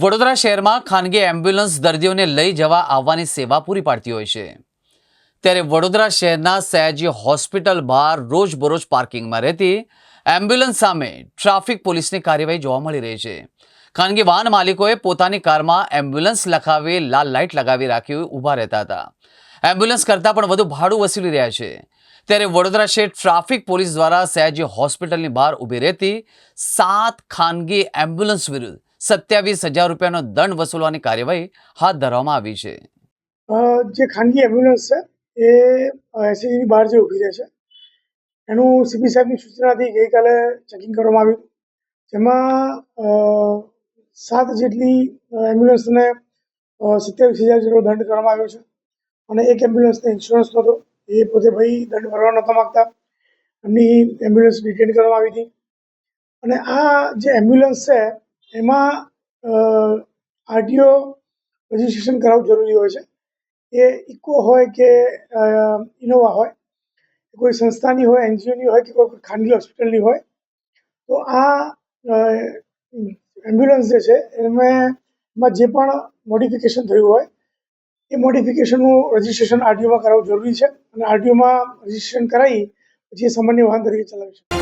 વડોદરા શહેરમાં ખાનગી એમ્બ્યુલન્સ દર્દીઓને લઈ જવા આવવાની સેવા પૂરી પાડતી હોય છે. ત્યારે વડોદરા શહેરના સયાજી હોસ્પિટલ બહાર રોજબરોજ પાર્કિંગમાં રહેતી એમ્બ્યુલન્સ સામે ટ્રાફિક પોલીસની કાર્યવાહી જોવા મળી રહી છે. ખાનગી વાહન માલિકોએ પોતાની કારમાં એમ્બ્યુલન્સ લખાવી લાલ લાઇટ લગાવી રાખી ઊભા રહેતા હતા. એમ્બ્યુલન્સ કરતાં પણ વધુ ભાડું વસૂલી રહ્યા છે. ત્યારે વડોદરા શહેર ટ્રાફિક પોલીસ દ્વારા સયાજી હોસ્પિટલની બહાર ઊભી રહેતી સાત ખાનગી એમ્બ્યુલન્સ વિરુદ્ધ સત્યાવીસ હજાર રૂપિયાનો દંડ વસૂલવાની કાર્યવાહી હાથ ધરવામાં આવી છે. જે ખાનગી એમ્બ્યુલન્સ છે, એ એસએજીની બહાર જે ઊભી રહે છે. એનું સીપી સાહેબની સૂચનાથી ગઈકાલે ચેકિંગ કરવામાં આવ્યું જેમાં સાત જેટલી એમ્બ્યુલન્સને સત્યાવીસ હજાર જેટલો દંડ કરવામાં આવ્યો છે. અને એક એમ્બ્યુલન્સને ઇન્સ્યોરન્સ નહોતો. એ પોતે ભાઈ દંડ ભરવા નહોતા માગતા. એમની એમ્બ્યુલન્સ ડિટેન કરવામાં આવી હતી. અને આ જે એમ્બ્યુલન્સ છે એમાં આરટીઓ રજિસ્ટ્રેશન કરાવવું જરૂરી હોય છે. એ ઇકો હોય કે ઇનોવા હોય કોઈ સંસ્થાની હોય, એનજીઓની હોય કે કોઈ ખાનગી હોસ્પિટલની હોય, તો આ એમ્બ્યુલન્સ જે છે, એમાં જે પણ મોડિફિકેશન થયું હોય, એ મોડિફિકેશનનું રજિસ્ટ્રેશન આરટીઓમાં કરાવવું જરૂરી છે. અને આરટીઓમાં રજિસ્ટ્રેશન કરાવી પછી સામાન્ય વાહન તરીકે ચલાવી શકે